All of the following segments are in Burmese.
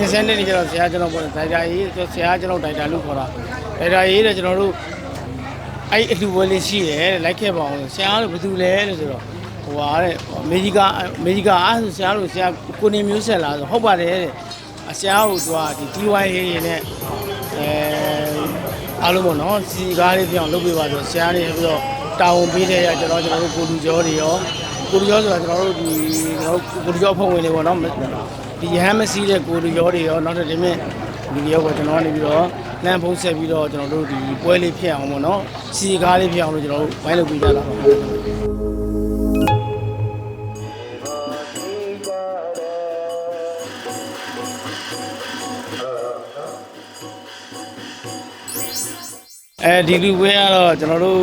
သင်ဆန်းတဲ့နေ့ကျတော့ဆရာကျွန်တော်ပေါ့ဒိုက်တာရေးဆရာကျွန်တော်ဒိုက်တာလို့ခေါ်တာဒိုက်တာရေးတဲ့ကျွန်တော်တို့အဲ့အလှပွဲလေးရှိတယ်လိုက်ခဲ့ပါအောင်ဆရာတို့ဘယ်သူလဲလို့ဆိုတော့ဟိုဟာတဲ့အမေရိကအမေရိကအားဆိုဆရာတို့ဆရာကိုနေမျိုးဆက်လာဆိုဟုတ်ပါတယ်တဲ့အဆရာကိုသူကဒီ DY ရေးရနဲ့အဲအားလုံးပေါ့နော်စီကားလေးပြောင်းလုပ်ပေးပါဆိုဆရာတွေပြီးတော့တာဝန်ပေးတဲ့ရကျွန်တော်ကျွန်တော်တို့ကိုလူကျော်တွေရောကိုလူကျော်ဆိုတာကျွန်တော်တို့ဒီကျွန်တော်တို့ကိုလူကျော်ဖွဲ့ဝင်တွေပေါ့နော် ဒီရဟန်းမစီးတဲ့ကိုလူကျော်တွေရောနောက်တစ်ဒီမြင့်ဒီရောကကျွန်တော်ကနေပြီးတော့လမ်းဖုံးဆက်ပြီးတော့ကျွန်တော်တို့ဒီပွဲလေးဖြစ်အောင်ပေါ့နော်စီကားလေးဖြစ်အောင်လို့ကျွန်တော်တို့ဝိုင်းလုပ်ပေးကြတာပါအဲဒီလူဝဲကတော့ကျွန်တော်တို့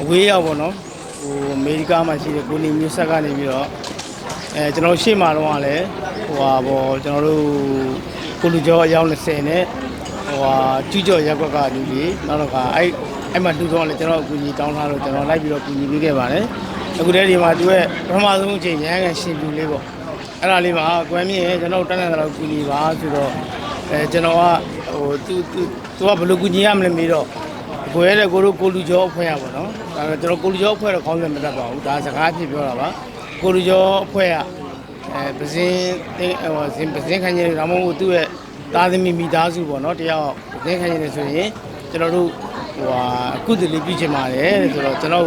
အဝေးရောက်ပေါ့နော်ဟိုအမေရိကမှာရှိတဲ့ကိုနေမျိုးဆက်ကနေပြီးတော့ အဲကျွန်တော်ရှေ့မှာတော့ကလည်းဟိုဟာပေါ့ကျွန်တော်တို့ကိုလူကျော်အယောက်20နဲ့ဟိုဟာကျူးကျော်ရက်ကွက်ကလူကြီးနောက်တော့ကအဲ့အဲ့မှာတူတော့လည်းကျွန်တော်အကူအညီတောင်းထားလို့ကျွန်တော်လိုက်ပြီးတော့ကူညီပေးခဲ့ပါတယ်အခုတည်းဒီမှာသူရဲ့ပထမဆုံးအချိန်ရဟန်းကန်ရှင်ပြူလေးပေါ့အဲ့ဒါလေးပါကွမ်းမြင့်ရဲ့ကျွန်တော်တို့တန်းတန်းတော့ကူညီပါဆိုတော့အဲကျွန်တော်ကဟိုသူသူသူကဘယ်လိုကူညီရမလဲမေးတော့ကိုရဲတဲ့ကိုတို့ကိုလူကျော်အဖွဲ့ရပါတော့ဒါတော့ကျွန်တော်ကိုလူကျော်အဖွဲ့တော့ခေါင်းစဉ်မတတ်ပါဘူးဒါစကားဖြစ်ပြောတာပါ ကိုလူကျော်အဖွဲ့ကအဲပဇင်းတင်းဟိုဇင်ပဇင်းခန်းကြီးဒါမှမဟုတ်သူ့ရဲ့သားသမီးမိသားစုပေါ့နော်တယောက်ပဇင်းခန်းကြီးနေဆိုရင်ကျွန်တော်တို့ဟိုဟာအခုတလေးပြုချင်ပါတယ်ဆိုတော့ကျွန်တော်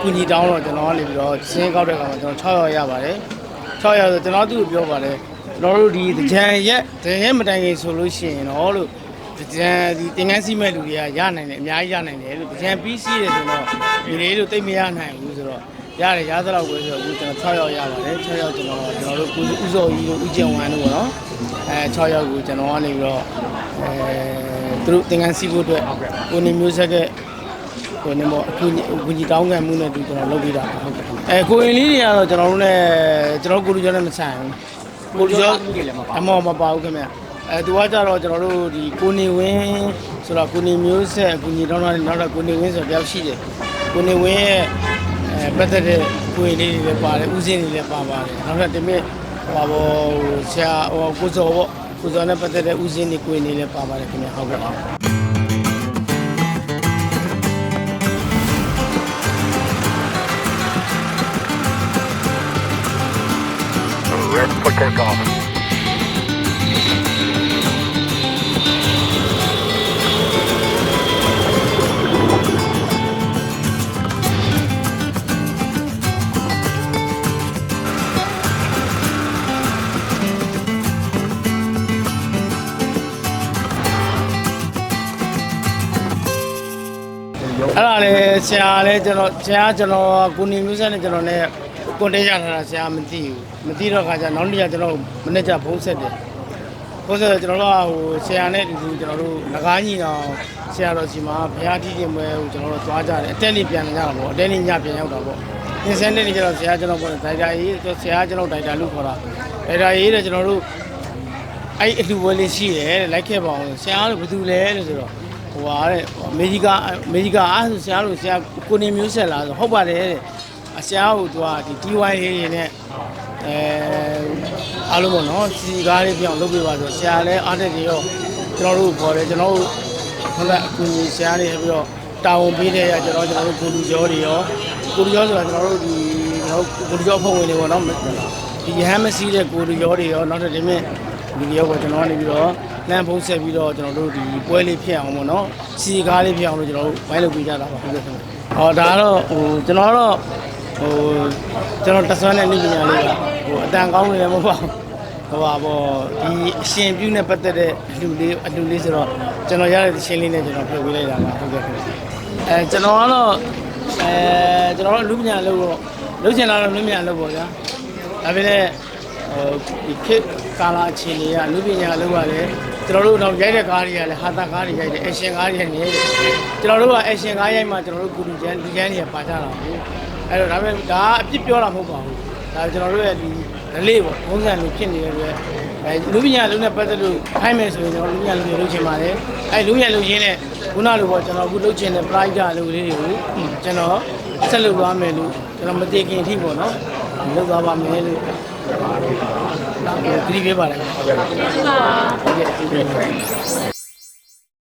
ကုညီတောင်းတော့ကျွန်တော်ကနေပြီးတော့စင်းကောက်တဲ့ကောင်မှာကျွန်တော်6ရောက်ရပါတယ်6ရောက်ဆိုကျွန်တော်သူ့ကိုပြောပါတယ်ကျွန်တော်တို့ဒီကြံရက်ကြံရက်မတိုင်ခင်ဆိုလို့ရှိရင်တော့လို့ကြံဒီတင်ငန်းစီမဲ့လူတွေကရနိုင်တယ်အများကြီးရနိုင်တယ်လို့ကြံပြီးစီးတယ်ဆိုတော့ဒီလေးတို့တိတ်မရနိုင်ဘူးဆိုတော့ ရတယ်ရသလောက်ပဲဆိုတော့အခုကျွန်တော်6ယောက်ရပါတယ်6ယောက်ကျွန်တော်ကျွန်တော်တို့ကိုဥစောကြီးတို့ဥကျင်ဝမ်တို့ပေါ့နော်အဲ6ယောက်ကိုကျွန်တော်ကနေပြီးတော့အဲသူတို့တင်ငန်းစီဖို့အတွက်ကိုနေမျိုးဆက်ကကိုနေမောအခုအခုကြီးတောင်းခံမှုနဲ့တူကျွန်တော်လုပ်ပြီးတာဟုတ်ကဲ့အဲကိုရင်လေးတွေကတော့ကျွန်တော်တို့နဲ့ကျွန်တော်ကိုလူကျော်နဲ့မဆိုင်ဘူးကိုလူကျော်အမောမပါဘူးခင်ဗျအဲသူကကြတော့ကျွန်တော်တို့ဒီကိုနေဝင်းဆိုတော့ကိုနေမျိုးဆက်အခုညီတောင်းတာနောက်တော့ကိုနေဝင်းဆိုတယောက်ရှိတယ်ကိုနေဝင်းရဲ့ အဲပတ်သက်တဲ့ကိုရင်လေးတွေလည်းပါတယ်ဥစဉ်တွေလည်းပါပါတယ်နောက်တော့ဒီမြင့်ဟိုပါဘောဆရာဟိုကိုစောပေါ့ကိုစောနဲ့ပတ်သက်တဲ့ဥစဉ်တွေကိုရင်လေးလည်းပါပါတယ်ခင်ဗျဟုတ်ကဲ့ Ready for takeoff. အဲ့ဒါလေဆရာလည်းကျွန်တော်ဆရာကျွန်တော်ကိုနေမျိုးဆက်နဲ့ကျွန်တော်နဲ့ကွန်တက်ရထားတာဆရာမသိဘူးမသိတော့ခါကျနောက်နေ့ကကျွန်တော်မနေ့ကဖုန်းဆက်တယ်ဖုန်းဆက်တော့ကျွန်တော်တို့ကဟိုဆရာနဲ့အတူတူကျွန်တော်တို့ငကားညီတော်ဆရာတော်စီမှာဘုရားတီးတင်ပွဲကိုကျွန်တော်တို့သွားကြတယ်အတက်နေပြန်လာကြတာပေါ့အတက်နေညပြန်ရောက်တာပေါ့သင်ဆန်းတဲ့နေ့ကျတော့ဆရာကျွန်တော်ပေါ့ဒိုက်တာရေးဆရာကျွန်တော်ဒိုက်တာလို့ခေါ်တာဒိုက်တာရေးတဲ့ကျွန်တော်တို့အဲ့အလှပွဲလေးရှိတယ်လိုက်ခဲ့ပါအောင်ဆရာတို့ဘယ်သူလဲလို့ဆိုတော့ ဟိုဟာတဲ့အမေရိကအမေရိကအားဆိုဆရာတို့ဆရာကိုနေမျိုးဆက်လာဆိုဟုတ်ပါတယ်တဲ့အဆရာကိုသူကဒီ DY ရေးရနဲ့အဲအားလုံးပေါ့နော်စီကားလေးပြောင်းလုပ်ပေးပါဆိုဆရာလည်းအားတက်တယ်ရောကျွန်တော်တို့ခေါ်တယ်ကျွန်တော်တို့ဟုတ်လားအကူကြီးဆရာတွေပြီးတော့တာဝန်ပေးတဲ့ရကျွန်တော်ကျွန်တော်တို့ကိုလူကျော်တွေရောကိုလူကျော်ဆိုတာကျွန်တော်တို့ဒီကျွန်တော်ကိုလူကျော်ဖွဲ့ဝင်တွေပေါ့နော်ဒီရဟန်းမစီးတဲ့ကိုလူကျော်တွေရောနောက်တစ်ဒီမြင့်ဒီတယောက်ကကျွန်တော်ကနေပြီးတော့ လမ်းဖုံးဆက်ပြီးတော့ကျွန်တော်တို့ဒီပွဲလေးဖြစ်အောင်ပေါ့နော်စီကားလေးဖြစ်အောင်လို့ကျွန်တော်တို့ဝိုင်းလုပ်ပေးကြတာပါဟုတ်ကဲ့ခင်ဗျဟောဒါကတော့ဟိုကျွန်တော်တော့ဟိုကျွန်တော်တဆွမ်းတဲ့နေပညာလေးကဟိုအတန်ကောင်းနေတယ်မဟုတ်ပါဘူးဟိုပါပေါ့ဒီအရှင်ပြုနဲ့ပတ်သက်တဲ့အလှလေးအလှလေးဆိုတော့ကျွန်တော်ရတဲ့ရှင်းလေးနဲ့ကျွန်တော်ပြုတ်ပေးလိုက်တာပါဟုတ်ကဲ့ခင်ဗျအဲကျွန်တော်ကတော့အဲကျွန်တော်တို့လူပညာလို့တော့လုပ်ချင်တာတော့လူပညာလို့ပေါ့ဗျာဒါပေမဲ့ဟိုဒီခေတ်ကာလာအခြေအနေကအနုပညာလောက်ရတယ် ကျွန်တော်တို့တော့ရိုက်တဲ့ကားတွေကလည်းဟာတာကားတွေရိုက်တယ်အရှင်ကားတွေနေတယ်ကျွန်တော်တို့ကအရှင်ကားရိုက်မှကျွန်တော်တို့ကုလူကျန်းလူကျန်းတွေကပါကြတာဘူးအဲ့တော့ဒါပေမဲ့ဒါအပြစ်ပြောတာမဟုတ်ပါဘူးဒါကျွန်တော်တို့ရဲ့ဒီဒလေးပေါ့ဘုံစံလိုဖြစ်နေတဲ့အတွက်အဲလူပညာလုံးနဲ့ပတ်သက်လို့ခိုင်းမယ်ဆိုရင်ကျွန်တော်လူပညာလုံးတွေလုပ်ချင်ပါတယ်အဲလူပညာလုံးရင်းနဲ့ခုနလိုပေါ့ကျွန်တော်အခုလုပ်ချင်တဲ့ pride အလုပ်လေးတွေကိုကျွန်တော်ဆက်လုပ်သွားမယ်လို့ကျွန်တော်မတည်ခင်အထိပေါ့နော် လုပ်သွားပါမယ်လို့သတိပေးပါလေဟုတ်ကဲ့ပါဟုတ်ကဲ့